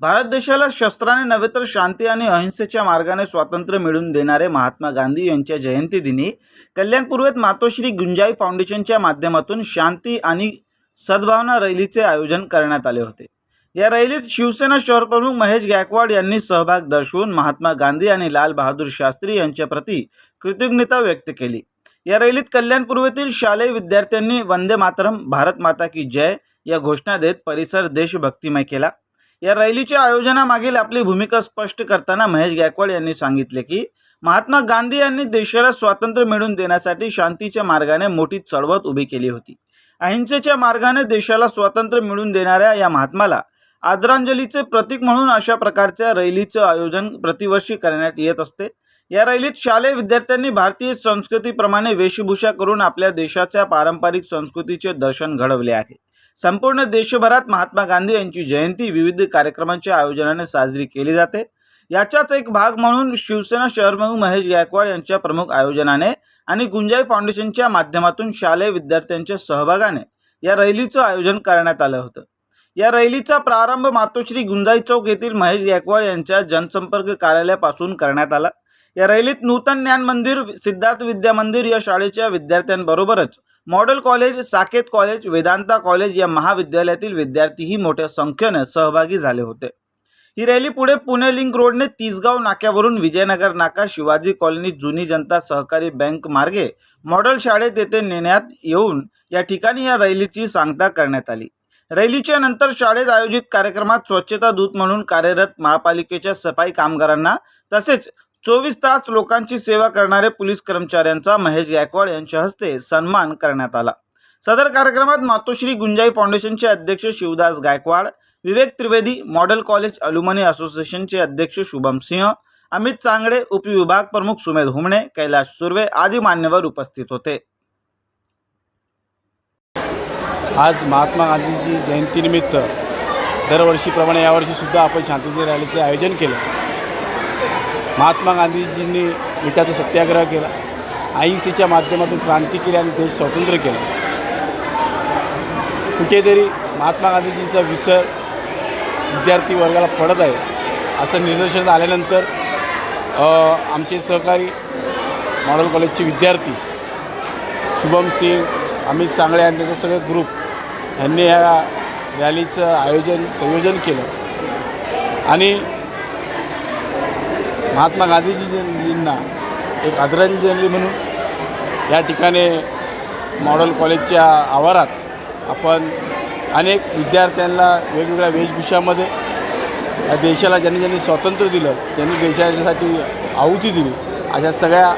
भारत देशाला शस्त्राने नव्हे तर शांती आणि अहिंसेच्या मार्गाने स्वातंत्र्य मिळवून देणारे महात्मा गांधी यांच्या जयंतीदिनी कल्याणपूर्वेत मातोश्री गुंजाई फाउंडेशनच्या माध्यमातून शांती आणि सद्भावना रॅलीचे आयोजन करण्यात आले होते. या रॅलीत शिवसेना शहरप्रमुख महेश गायकवाड यांनी सहभाग दर्शवून महात्मा गांधी आणि लाल बहादूर शास्त्री यांच्या प्रती कृतज्ञता व्यक्त केली. या रॅलीत कल्याणपूर्वेतील शालेय विद्यार्थ्यांनी वंदे मातरम भारत माता की जय या घोषणा देत परिसर देशभक्तिमय केला. या रॅलीच्या आयोजनामागील आपली भूमिका स्पष्ट करताना महेश गायकवाड यांनी सांगितले की महात्मा गांधी यांनी देशाला स्वातंत्र्य मिळवून देण्यासाठी शांतीच्या मार्गाने मोठी चळवळ उभी केली होती. अहिंसेच्या मार्गाने देशाला स्वातंत्र्य मिळवून देणाऱ्या या महात्माला आदरांजलीचे प्रतीक म्हणून अशा प्रकारच्या रैलीचं आयोजन प्रतिवर्षी करण्यात येत असते. या रैलीत शालेय विद्यार्थ्यांनी भारतीय संस्कृतीप्रमाणे वेशभूषा करून आपल्या देशाच्या पारंपरिक संस्कृतीचे दर्शन घडवले आहे. संपूर्ण देशभरात महात्मा गांधी यांची जयंती विविध कार्यक्रमांच्या आयोजनाने साजरी केली जाते. याचाच एक भाग म्हणून शिवसेना शहरप्रमुख महेश गायकवाड यांच्या प्रमुख आयोजनाने आणि गुंजाई फाउंडेशनच्या माध्यमातून शालेय विद्यार्थ्यांच्या सहभागाने या रैलीचं आयोजन करण्यात आलं होतं. या रैलीचा प्रारंभ मातोश्री गुंजाई चौक येथील महेश गायकवाड यांच्या जनसंपर्क कार्यालयापासून करण्यात आला. या रैलीत नूतन ज्ञान मंदिर सिद्धार्थ विद्या मंदिर या शाळेच्या विद्यार्थ्यांबरोबरच model college Saket college Vedanta college या महाविद्यालयातील विद्यार्थीही मोठ्या संख्येने सहभागी झाले होते. ही रॅली पुढे पुणे लिंक रोडने तिसगाव नाक्यावरून विजयनगर नाका शिवाजी कॉलनी जुनी जनता सहकारी बँक मार्गे मॉडेल शाळेत येथे नेण्यात येऊन या ठिकाणी या रॅलीची सांगता करण्यात आली. रॅलीच्या नंतर शाळेत आयोजित कार्यक्रमात स्वच्छता दूत म्हणून कार्यरत महापालिकेच्या सफाई कामगारांना तसेच चोवीस तास लोकांची सेवा करणारे पोलीस कर्मचाऱ्यांचा महेश गायकवाड यांच्या हस्ते सन्मान करण्यात आला. सदर कार्यक्रमात मातोश्री गुंजाई फाउंडेशनचे अध्यक्ष Shivdas Gaikwad Vivek Trivedi model college alumni असोसिएशनचे अध्यक्ष शुभम सिंह अमित चांगडे उपविभाग प्रमुख सुमेध हुमणे कैलाश सुर्वे आदी मान्यवर उपस्थित होते. आज महात्मा गांधीजी जयंतीनिमित्त दरवर्षीप्रमाणे यावर्षीसुद्धा आपण शांततेच्या रॅलीचे आयोजन केलं. महात्मा गांधीजींनी मिठाचा सत्याग्रह केला. अहिंसेच्या माध्यमातून क्रांती केली आणि देश स्वतंत्र केला. कुठेतरी महात्मा गांधीजींचा विसर विद्यार्थी वर्गाला पडत आहे असं निदर्शन आल्यानंतर आमचे सहकारी मॉडेल कॉलेजचे विद्यार्थी शुभम सिंग अमित सांगळे आणि त्याचे सगळे ग्रुप यांनी ह्या रॅलीचं आयोजन संयोजन केलं. आणि महात्मा गांधीजींना एक आदरांजली म्हणून या ठिकाणी मॉडेल कॉलेजच्या आवारात आपण अनेक विद्यार्थ्यांना वेगवेगळ्या वेशभूषामध्ये या देशाला ज्यांनी ज्यांनी स्वातंत्र्य दिलं त्यांनी देशासाठी आहुती दिली अशा सगळ्या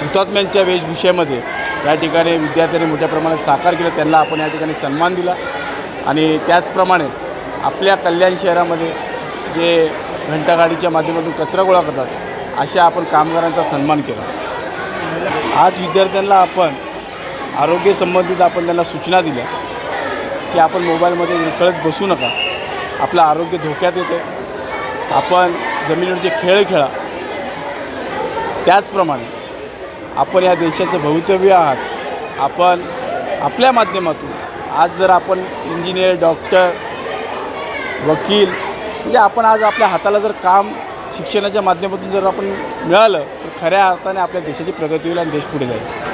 हुतात्म्यांच्या वेशभूषेमध्ये या ठिकाणी विद्यार्थ्यांनी मोठ्या प्रमाणात साकार केलं त्यांना आपण या ठिकाणी सन्मान दिला आणि त्याचप्रमाणे आपल्या कल्याण शहरामध्ये जे घंटागाडीच्या माध्यमातून कचरा गोळा करतात अशा आपण कामगारांचा सन्मान केला. आज विद्यार्थ्यांना आपण आरोग्यसंबंधित आपण त्यांना सूचना दिल्या की आपण मोबाईलमध्ये विरकळत बसू नका. आपलं आरोग्य धोक्यात येते. आपण जमिनीवरचे खेळ खेळा त्याचप्रमाणे आपण या देशाचं भवितव्य आहात. आपण आपल्या माध्यमातून आज जर आपण इंजिनियर डॉक्टर वकील म्हणजे आपण आज आपल्या हाताला जर काम शिक्षणाच्या माध्यमातून जर आपण मिळालं तर खऱ्या अर्थाने आपल्या देशाची प्रगती होईल आणि देश पुढे जाईल.